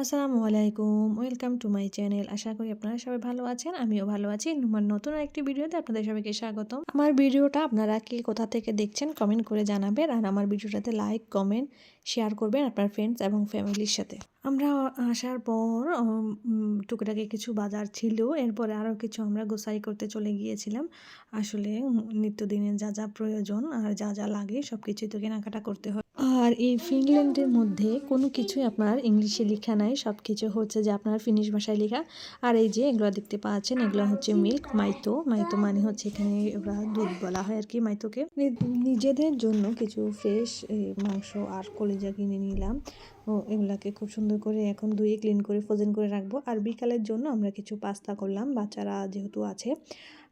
আসসালামু আলাইকুম, welcome to my channel. আশা করি আপনারা সবাই ভালো আছেন, আমিও ভালো আছি। আমার নতুন একটি ভিডিওতে আপনাদের সবাইকে স্বাগতম। আমার ভিডিওটা আপনারা কে কোথা থেকে দেখছেন কমেন্ট করে জানাবেন, আর আমার ভিডিওটাতে লাইক কমেন্ট শেয়ার করবেন আপনার ফ্রেন্ডস এবং ফ্যামিলির সাথে। আমরা আসার পর টুকটাকে কিছু বাজার ছিল, এরপরে আরও কিছু আমরা গোসাই করতে চলে গিয়েছিলাম। আসলে নিত্যদিনের যা যা প্রয়োজন আর যা যা লাগে সব কিছুই তো কেনাকাটা করতে হয়। আর এই ফিনল্যান্ডের মধ্যে কোনো কিছুই আপনার ইংলিশে লেখা নাই সব কিছু হচ্ছে যে আপনার ফিনিশ ভাষায় লেখা। আর এই যে এগুলো দেখতে পাচ্ছেন, এগুলো হচ্ছে মিল্ক, মাইতো। মাইতো মানে হচ্ছে এখানে ওরা দুধ বলা হয় আর কি মাইতোকে নিজেদের জন্য কিছু ফ্রেশ মাংস আর কলিজা কিনে নিলাম। ও, এগুলাকে খুব সুন্দর করে এখন ধুয়ে ক্লিন করে ফ্রোজেন করে রাখব। আর বিকালের জন্য আমরা কিছু পাস্তা করলাম, বাচ্চারা যেহেতু আছে।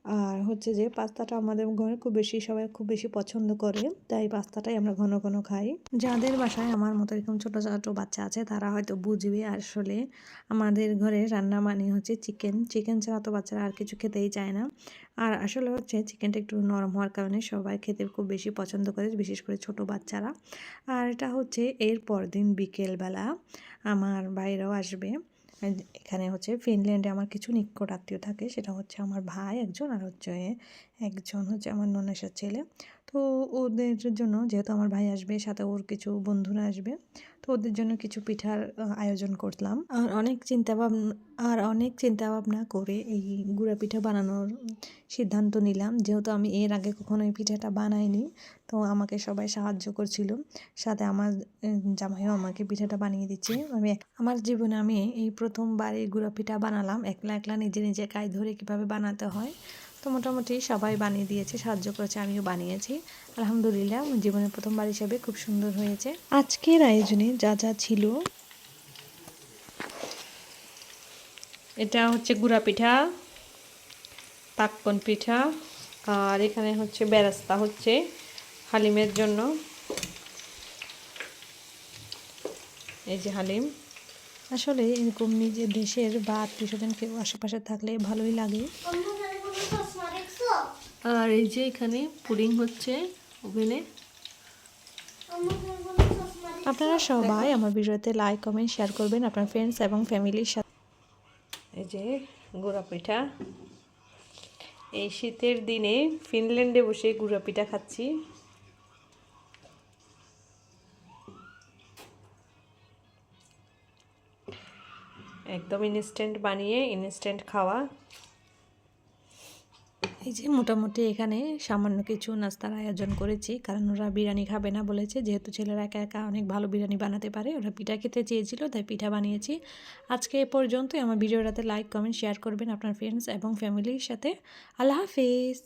আর হচ্ছে যে পাস্তাটা আমাদের ঘরে খুব বেশি, সবাই খুব বেশি পছন্দ করে, তাই পাস্তাটাই আমরা ঘন ঘন খাই। যাদের বাসায় আমার মতো এরকম ছোটো ছোটো বাচ্চা আছে, তারা হয়তো বুঝবে আসলে আমাদের ঘরে রান্না মানে হচ্ছে চিকেন চিকেন ছাড়া তো বাচ্চারা আর কিছু খেতেই চায় না। আর আসলে হচ্ছে চিকেনটা একটু নরম হওয়ার কারণে সবাই খেতে খুব বেশি পছন্দ করে, বিশেষ করে ছোট বাচ্চারা। আর এটা হচ্ছে এর পরদিন বিকেলবেলা আমার ভাইরাও আসবে। এখানে হচ্ছে ফিনল্যান্ডে আমার কিছু নিকট আত্মীয় থাকে, সেটা হচ্ছে আমার ভাই একজন আর হচ্ছে একজন হচ্ছে আমার ননেশার ছেলে। তো ওদের জন্য যেহেতু আমার ভাই আসবে, সাথে ওর কিছু বন্ধুরা আসবে, তো ওদের জন্য কিছু পিঠার আয়োজন করলাম। আর অনেক চিন্তা ভাবনা আর অনেক চিন্তা ভাবনা করে এই গুঁড়া পিঠা বানানোর সিদ্ধান্ত নিলাম। যেহেতু আমি এর আগে কখনো এই পিঠাটা বানাইনি, তো আমাকে সবাই সাহায্য করছিল। সাথে আমার জামাইও আমাকে পিঠাটা বানিয়ে দিচ্ছে। আমি আমার জীবনে আমি এই প্রথমবার এই গুঁড়া পিঠা বানালাম। একলা একলা নিজে নিজে কাজ ধরে কীভাবে বানাতে হয় তো মোটামুটি সবাই বানিয়ে দিয়েছে, সাহায্য করেছে, আমিও বানিয়েছি। আলহামদুলিল্লাহ জীবনের প্রথমবার হিসাবে খুব সুন্দর হয়েছে। আজকের আয়োজনে যা যা ছিল, এটা হচ্ছে গুড়া পিঠা পাক্কন পিঠা, আর এখানে হচ্ছে বেরাস্তা হচ্ছে হালিমের জন্য। এই যে হালিম। আসলে এরকম নিজের দেশের বা আত্মীয় স্বজন কেউ আশেপাশে থাকলে ভালোই লাগে। আর এই যে এখানে পুডিং হচ্ছে ওভেনে। আপনারা সবাই আমার ভিডিওতে লাইক কমেন্ট শেয়ার করবেন আপনার ফ্রেন্ডস এবং ফ্যামিলির সাথে। এই যে গুঁড়া পিঠা। এই শীতের দিনে ফিনল্যান্ডে বসে গুঁড়া পিঠা খাচ্ছি। একদম ইনস্ট্যান্ট বানিয়ে ইনস্ট্যান্ট খাওয়া। এই যে মোটামুটি এখানে সামান্য কিছু নাস্তার আয়োজন করেছি, কারণ ওরা বিরিয়ানি খাবে না বলেছে। যেহেতু ছেলেরা একা একা অনেক ভালো বিরিয়ানি বানাতে পারে, ওরা পিঠা খেতে চেয়েছিল, তাই পিঠা বানিয়েছি। আজকে এ পর্যন্তই। আমার ভিডিওটাতে লাইক কমেন্ট শেয়ার করবেন আপনার ফ্রেন্ডস এবং ফ্যামিলির সাথে। আল্লাহ হাফিজ।